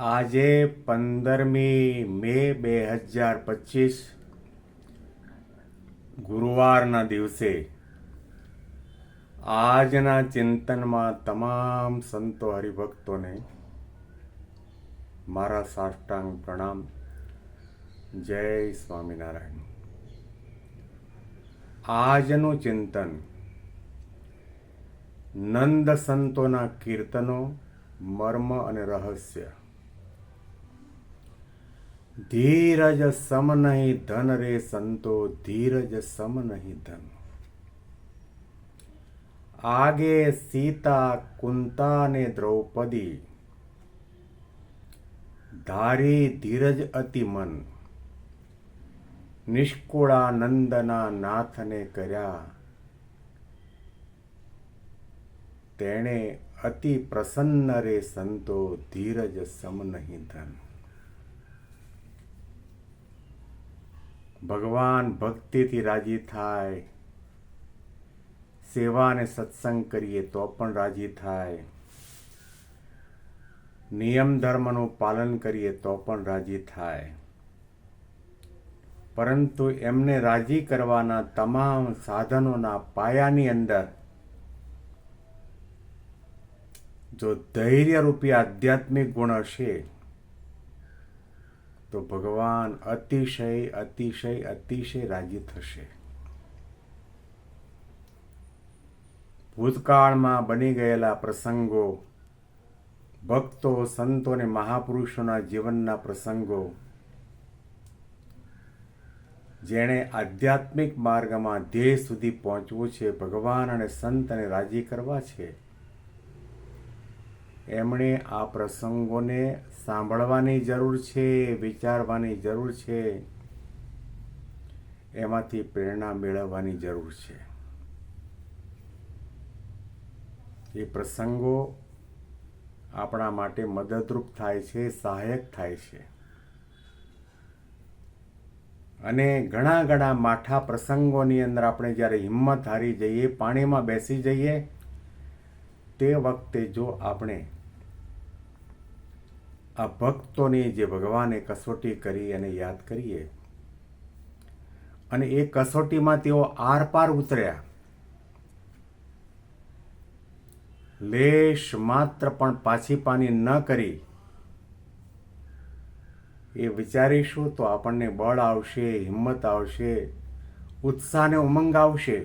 આજે પંદરમી મે બે હજાર પચીસ, ગુરુવારના દિવસે આજના ચિંતનમાં તમામ સંતો હરિભક્તોને મારા સાષ્ટાંગ પ્રણામ. જય સ્વામિનારાયણ. આજનું ચિંતન નંદ સંતોના કીર્તનો, મર્મ અને રહસ્ય ધીરજ સમ નહીં ધન રે સંતો, ધીરજ સમ નહીં ધન. આગે સીતા કુંતા ને દ્રૌપદી. ધારી ધીરજ અતિ મન. નિષ્કુળાનંદના નાથને કર્યા. તેણે અતિ પ્રસન્ન રે સંતો, ધીરજ સમ નહીં ધન. ભગવાન ભક્તિથી રાજી થાય. સેવા અને સત્સંગ કરીએ તો પણ રાજી થાય. નિયમ ધર્મનું પાલન કરીએ તો પણ રાજી થાય. પરંતુ એમને રાજી કરવાના તમામ સાધનોના પાયાની અંદર જો ધૈર્ય રૂપી આધ્યાત્મિક ગુણ હશે તો ભગવાન અતિશય અતિશય અતિશય રાજી થશે. ભૂતકાળમાં બની ગયેલા પ્રસંગો, ભક્તો, સંતો અને મહાપુરુષોના જીવનના પ્રસંગો, જેણે આધ્યાત્મિક માર્ગમાં ધ્યેય સુધી પહોંચવું છે, ભગવાન અને સંતને રાજી કરવા છે એમણે આ પ્રસંગોને સાંભળવાની જરૂર છે, વિચારવાની જરૂર છે. એમાંથી પ્રેરણા મેળવવાની જરૂર છે. એ પ્રસંગો આપણા માટે મદદરૂપ થાય છે, સહાયક થાય છે. અને ઘણા ઘણા માઠા પ્રસંગોની અંદર આપણે જ્યારે હિંમત હારી જઈએ, પાણીમાં બેસી જઈએ તે વખતે જો આપણે આ ભક્તોની જે ભગવાને કસોટી કરી અને યાદ કરીએ, અને એ કસોટીમાં તેઓ આરપાર ઉતર્યા, લેશ માત્ર પણ પાછી પાની ન કરી, એ વિચારીશું તો આપણને બળ આવશે, હિંમત આવશે, ઉત્સાહ ને ઉમંગ આવશે.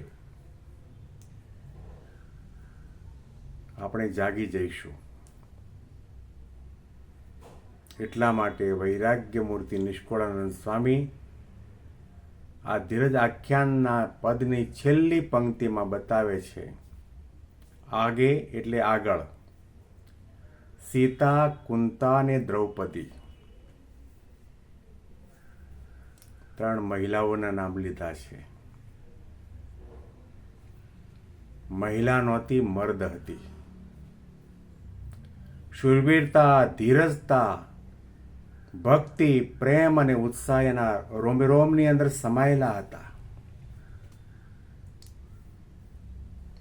આપણે જાગી જઈશું. એટલા માટે વૈરાગ્ય મૂર્તિ નિષ્કુળાનંદ સ્વામી આ ધીરજ આખ્યાનના પદની છેલ્લી પંક્તિમાં બતાવે છે. આગે એટલે આગળ. સીતા, કુંતા અને દ્રૌપદી. ત્રણ મહિલાઓના નામ લીધા છે. મહિલા નહોતી, મર્દ હતી. શુરવીરતા, ધીરજતા, ભક્તિ, પ્રેમ અને ઉત્સાહ એના રોમરોમની અંદર સમાયેલા હતા.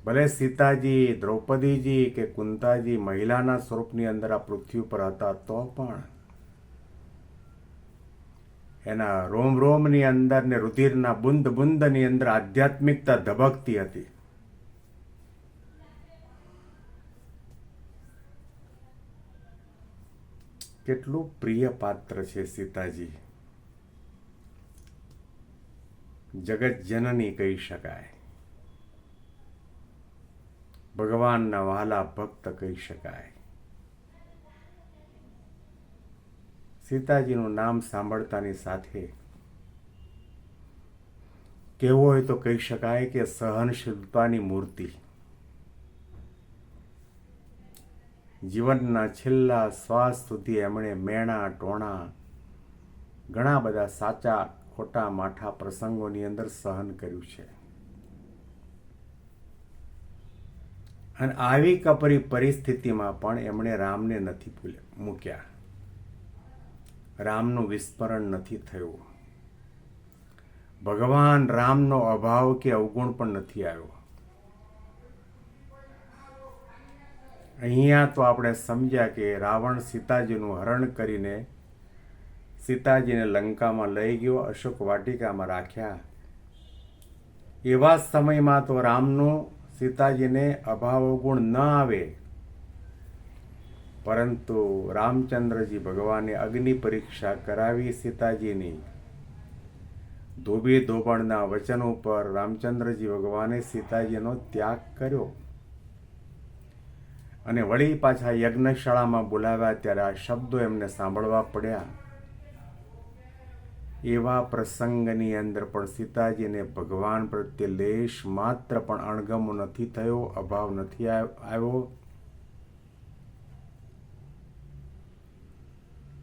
ભલે સીતાજી, દ્રૌપદીજી કે કુંતાજી મહિલાના સ્વરૂપની અંદર આ પૃથ્વી પર હતા, તો પણ એના રોમ રોમની અંદર ને રુધિરના બુંદ બુંદની અંદર આધ્યાત્મિકતા ધબકતી હતી. કેટલું પ્રિય પાત્ર છે સીતાજી? જગત જનની કહી શકાય. ભગવાનના વહાલા ભક્ત કહી શકાય. સીતાજીનું નામ સાંભળતાની સાથે કહેવું હોય તો કહી શકાય કે સહનશીલતાની મૂર્તિ. જીવનના છેલ્લા શ્વાસ સુધી એમણે મેણા, ટોણા, ઘણા બધા સાચા, ખોટા, માઠા પ્રસંગોની અંદર સહન કર્યું છે. અને આવી કપરી પરિસ્થિતિમાં પણ એમણે રામને નથી ભૂલ્યા મૂક્યા. રામનું વિસ્મરણ નથી થયું. ભગવાન રામનો અભાવ કે અવગુણ પણ નથી આવ્યો. અહીંયા તો આપણે સમજ્યા કે રાવણ સીતાજીનું હરણ કરીને સીતાજીને લંકામાં લઈ ગયો, અશોક વાટિકામાં રાખ્યા. એવા સમયમાં તો રામનું સીતાજીને અભાવ ગુણ ન આવે. પરંતુ રામચંદ્રજી ભગવાને અગ્નિ પરીક્ષા કરાવી સીતાજીની. ધોબી ધોબણના વચન ઉપર રામચંદ્રજી ભગવાને સીતાજીનો ત્યાગ કર્યો. અને વળી પાછા યજ્ઞશાળામાં બોલાવ્યા ત્યારે આ શબ્દો એમને સાંભળવા પડ્યા. એવા પ્રસંગની અંદર પણ સીતાજીને ભગવાન પ્રત્યે લેશ માત્ર પણ અણગમો નથી થયો, અભાવ નથી આવ્યો.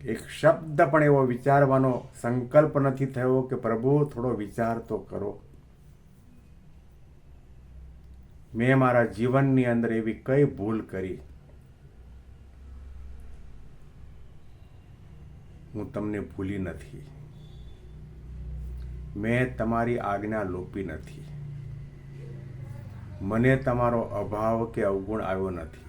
એક શબ્દ પણ એવો વિચારવાનો સંકલ્પ નથી થયો કે પ્રભુ થોડો વિચાર તો કરો. મેં મારા જીવનની અંદર એવી કઈ ભૂલ કરી? હું તમને ભૂલી નથી. મેં તમારી આજ્ઞા લોપી નથી. મને તમારો અભાવ કે અવગુણ આવ્યો નથી.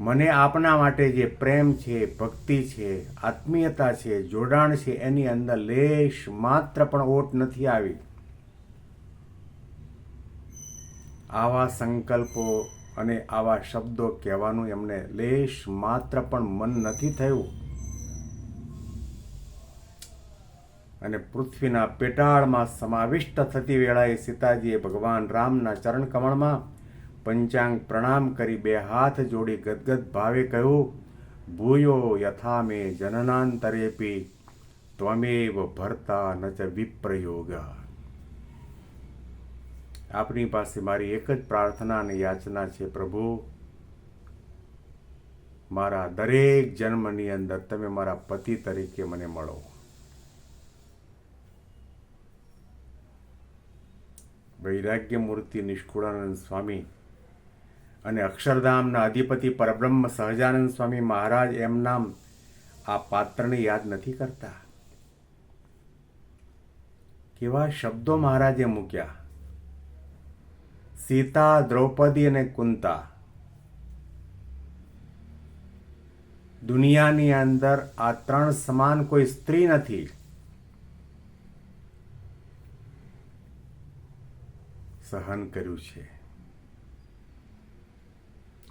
મને આપના માટે જે પ્રેમ છે, ભક્તિ છે, આત્મીયતા છે, જોડાણ છે, એની અંદર લેશ માત્ર પણ ઓટ નથી આવી. આવા સંકલ્પો અને આવા શબ્દો કહેવાનું એમને લેશ માત્ર પણ મન નથી થયું. અને પૃથ્વીના પેટાળમાં સમાવિષ્ટ થતી વેળાએ સીતાજીએ ભગવાન રામના ચરણ કમળમાં પંચાંગ પ્રણામ કરી બે હાથ જોડી ગદગદ ભાવે કહ્યું, ભૂયો યથા મે જનનાંતરેપી, ત્વમેવ ભરતા ન ચ વિપ્રયોગ. આપની પાસે મારી એક જ પ્રાર્થના અને યાચના છે, પ્રભુ, મારા દરેક જન્મની અંદર તમે મારા પતિ તરીકે મને મળો. વૈરાગ્ય મૂર્તિ નિષ્કુળાનંદ સ્વામી અને અક્ષરધામના અધિપતિ પરબ્રહ્મ સહજાનંદ સ્વામી મહારાજ એમ નામ આ પાત્રને યાદ નથી કરતા. કેવા શબ્દો મહારાજે મૂક્યા. સીતા દ્રૌપદી અને કુંતા દુનિયાની અંદર આ ત્રણ સમાન કોઈ સ્ત્રી નથી સહન કર્યું છે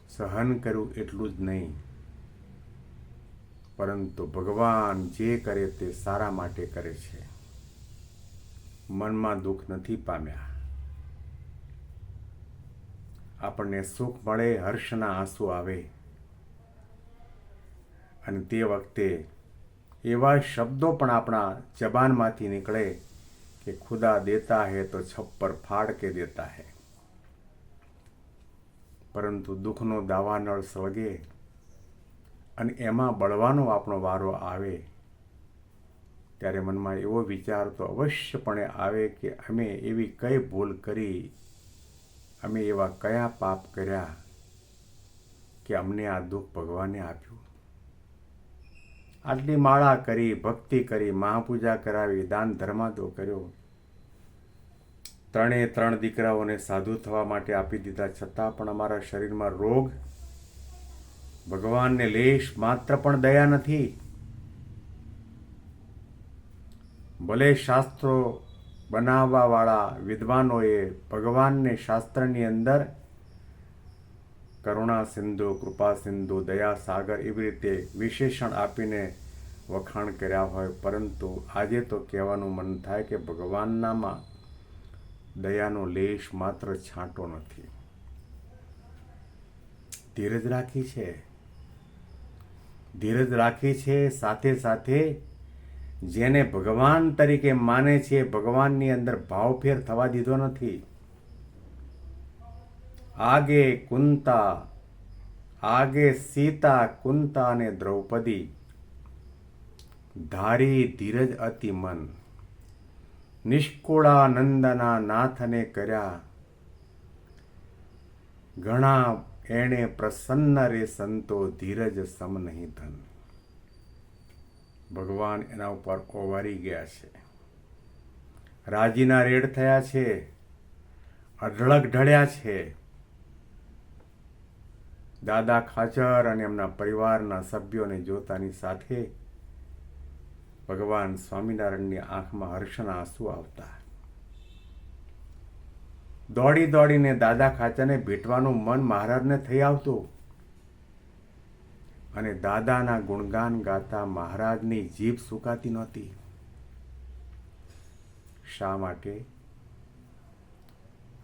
સહન કર્યું એટલું જ નહીં પરંતુ ભગવાન જે કરે તે સારા માટે કરે છે મનમાં દુઃખ નથી પામ્યા આપણને સુખ મળે, હર્ષના આંસુ આવે. અને તે વખતે એવા શબ્દો પણ આપણા જબાનમાંથી નીકળે કે ખુદા દેતા હે તો છપ્પર ફાડ કે દેતા હે. પરંતુ દુઃખનો દાવાનળ સળગે અને એમાં બળવાનો આપણો વારો આવે, ત્યારે મનમાં એવો વિચાર તો અવશ્યપણે આવે કે અમે એવી કઈ ભૂલ કરી અમે એવા કયા પાપ કર્યા કે અમને આ દુઃખ ભગવાને આપ્યું? આટલી માળા કરી, ભક્તિ કરી, મહાપૂજા કરાવી, દાન ધર્માદો કર્યો. ત્રણે ત્રણ દીકરાઓને સાધુ થવા માટે આપી દીધા. છતાં પણ અમારા શરીરમાં રોગ. ભગવાનને લેશ માત્ર પણ દયા નથી. ભલે શાસ્ત્રો બનાવવાવાળા વિદ્વાનોએ ભગવાનને શાસ્ત્રની અંદર કરુણા સિંધુ, કૃપા સિંધુ, દયા સાગર એવી રીતે વિશેષણ આપીને વખાણ કર્યા હોય. પરંતુ આજે તો કહેવાનું મન થાય કે ભગવાનનામાં દયાનો લેશ માત્ર છાંટો નથી. ધીરજ રાખી છે. ધીરજ રાખી છે સાથે સાથે જેને ભગવાન તરીકે માને છે, ભગવાનની અંદર ભાવફેર થવા દીધો નથી. આગે કુંતા, આગે સીતા, કુંતા અને દ્રૌપદી. ધારી ધીરજ અતિ મન. નિષ્કુળાનંદના નાથને કર્યા. ઘણા એણે પ્રસન્ન રે સંતો ધીરજ સમ નહીં ધન. ભગવાન એના ઉપર ઓવારી ગયા છે. રાજીના રેડ થયા છે. અઢળક ઢળ્યા છે. દાદા ખાચર અને એમના પરિવારના સભ્યોને જોતાની સાથે ભગવાન સ્વામિનારાયણની આંખમાં હર્ષના આંસુ આવતા. દોડી દોડીને દાદા ખાચરને ભેટવાનું મન મહારાજને થઈ આવતું. અને દાદાના ગુણગાન ગાતા મહારાજની જીભ સુકાતી નહોતી. શા માટે?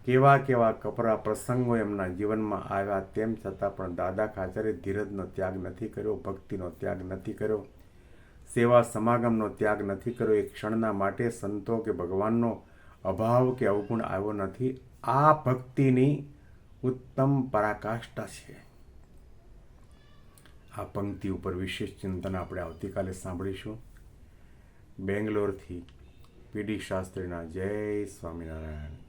કેવા કેવા કપરા પ્રસંગો એમના જીવનમાં આવ્યા તેમ છતાં પણ દાદા ખાચરે ધીરજનો ત્યાગ નથી કર્યો, ભક્તિનો ત્યાગ નથી કર્યો, સેવા સમાગમનો ત્યાગ નથી કર્યો. એ ક્ષણના માટે સંતો કે ભગવાનનો અભાવ કે અવગુણ આવ્યો નથી. આ ભક્તિની ઉત્તમ પરાકાષ્ઠા છે. આ પંક્તિ ઉપર વિશેષ ચિંતન આપણે આવતીકાલે સાંભળીશું. બેંગ્લોરથી પીડી શાસ્ત્રીના જય સ્વામિનારાયણ.